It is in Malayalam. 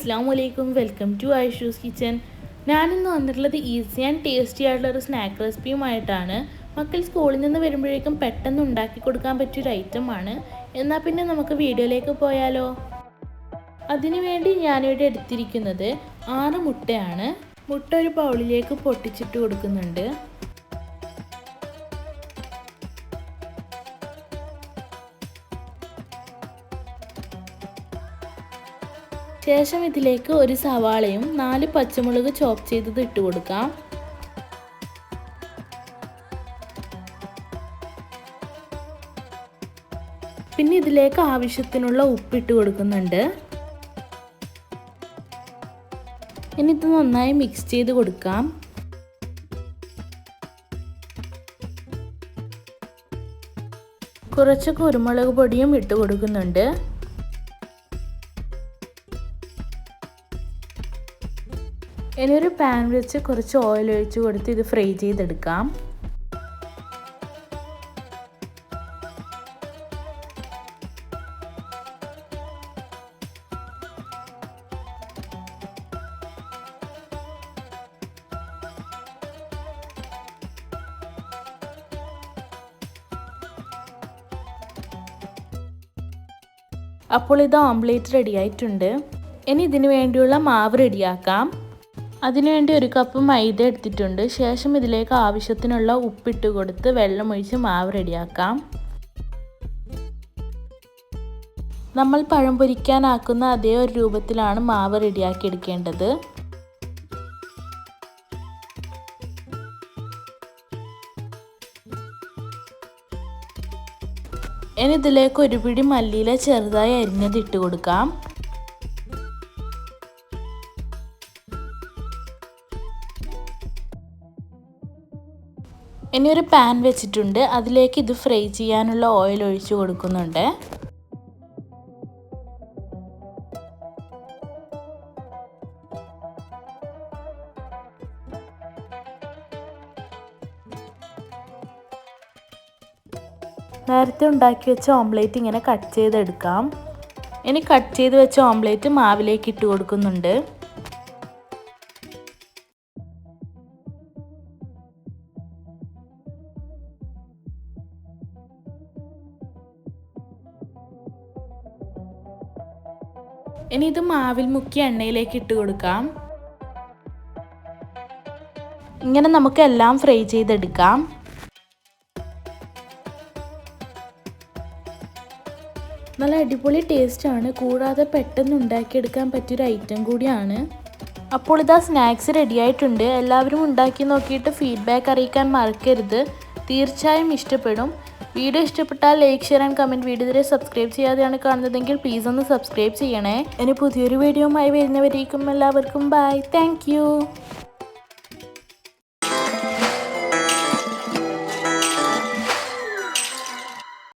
അസ്സാം വലൈക്കും വെൽക്കം ടു ഐഷൂസ് കിച്ചൻ. ഞാനിന്ന് വന്നിട്ടുള്ളത് ഈസി ആൻഡ് ടേസ്റ്റി ആയിട്ടുള്ള ഒരു സ്നാക്ക് റെസിപ്പിയുമായിട്ടാണ്. മക്കൾ സ്കൂളിൽ നിന്ന് വരുമ്പോഴേക്കും പെട്ടെന്ന് ഉണ്ടാക്കി കൊടുക്കാൻ പറ്റിയൊരു ആണ്. എന്നാൽ പിന്നെ നമുക്ക് വീഡിയോയിലേക്ക് പോയാലോ? അതിനുവേണ്ടി ഞാനിവിടെ എടുത്തിരിക്കുന്നത് ആറ് മുട്ടയാണ്. മുട്ട ഒരു ബൗളിലേക്ക് പൊട്ടിച്ചിട്ട് കൊടുക്കുന്നുണ്ട്. ശേഷം ഇതിലേക്ക് ഒരു സവാളയും നാല് പച്ചമുളക് ചോപ്പ് ചെയ്തത് ഇട്ട് കൊടുക്കാം. പിന്നെ ഇതിലേക്ക് ആവശ്യത്തിനുള്ള ഉപ്പിട്ട് കൊടുക്കുന്നുണ്ട്. ഇനി ഇത് നന്നായി മിക്സ് ചെയ്ത് കൊടുക്കാം. കുറച്ച് കുരുമുളക് പൊടിയും ഇട്ട് കൊടുക്കുന്നുണ്ട്. ഇനി ഒരു പാൻ വെച്ച് കുറച്ച് ഓയിൽ ഒഴിച്ച് കൊടുത്ത് ഇത് ഫ്രൈ ചെയ്തെടുക്കാം. അപ്പോൾ ഇത് ഓംലേറ്റ് റെഡി ആയിട്ടുണ്ട്. ഇനി ഇതിനു വേണ്ടിയുള്ള മാവ് റെഡിയാക്കാം അതിനുവേണ്ടി ഒരു കപ്പ് മൈദ എടുത്തിട്ടുണ്ട്. ശേഷം ഇതിലേക്ക് ആവശ്യത്തിനുള്ള ഉപ്പിട്ട് കൊടുത്ത് വെള്ളമൊഴിച്ച് മാവ് റെഡിയാക്കാം. നമ്മൾ പഴം പൊരിക്കാനാക്കുന്ന അതേ ഒരു രൂപത്തിലാണ് മാവ് റെഡിയാക്കി എടുക്കേണ്ടത്. ഇനി ഇതിലേക്ക് ഒരു പിടി മല്ലിയില ചെറുതായി അരിഞ്ഞത് ഇട്ട് കൊടുക്കാം. ഇനി ഒരു പാൻ വെച്ചിട്ടുണ്ട്. അതിലേക്ക് ഇത് ഫ്രൈ ചെയ്യാനുള്ള ഓയിൽ ഒഴിച്ചു കൊടുക്കുന്നുണ്ട്. നേരത്തെ ഉണ്ടാക്കി വെച്ച ഓംലേറ്റ് ഇങ്ങനെ കട്ട് ചെയ്തെടുക്കാം. ഇനി കട്ട് ചെയ്ത് വെച്ച ഓംലേറ്റ് മാവിലേക്ക് ഇട്ട് കൊടുക്കുന്നുണ്ട്. ഇനി ഇത് മാവിൽ മുക്കി എണ്ണയിലേക്ക് ഇട്ട് കൊടുക്കാം. ഇങ്ങനെ നമുക്ക് എല്ലാം ഫ്രൈ ചെയ്തെടുക്കാം. നല്ല അടിപൊളി ടേസ്റ്റാണ് കൂടാതെ പെട്ടെന്ന് ഉണ്ടാക്കിയെടുക്കാൻ പറ്റിയൊരു ഐറ്റം കൂടിയാണ്. അപ്പോൾ ഇതാ സ്നാക്സ് റെഡിയായിട്ടുണ്ട് എല്ലാവരും ഉണ്ടാക്കി നോക്കിയിട്ട് ഫീഡ്ബാക്ക് അറിയിക്കാൻ മറക്കരുത്. തീർച്ചയായും ഇഷ്ടപ്പെടും. വീഡിയോ ഇഷ്ടപ്പെട്ടാൽ like share and comment video subscribe ചെയ്യാതെയാണ് കാണുന്നതെങ്കിൽ പ്ലീസ് ഒന്ന് സബ്സ്ക്രൈബ് ചെയ്യണേ. ഇനി പുതിയൊരു വീഡിയോ വീഡിയോയുമായി വരുന്നവരേക്കും എല്ലാവർക്കും ബൈ താങ്ക്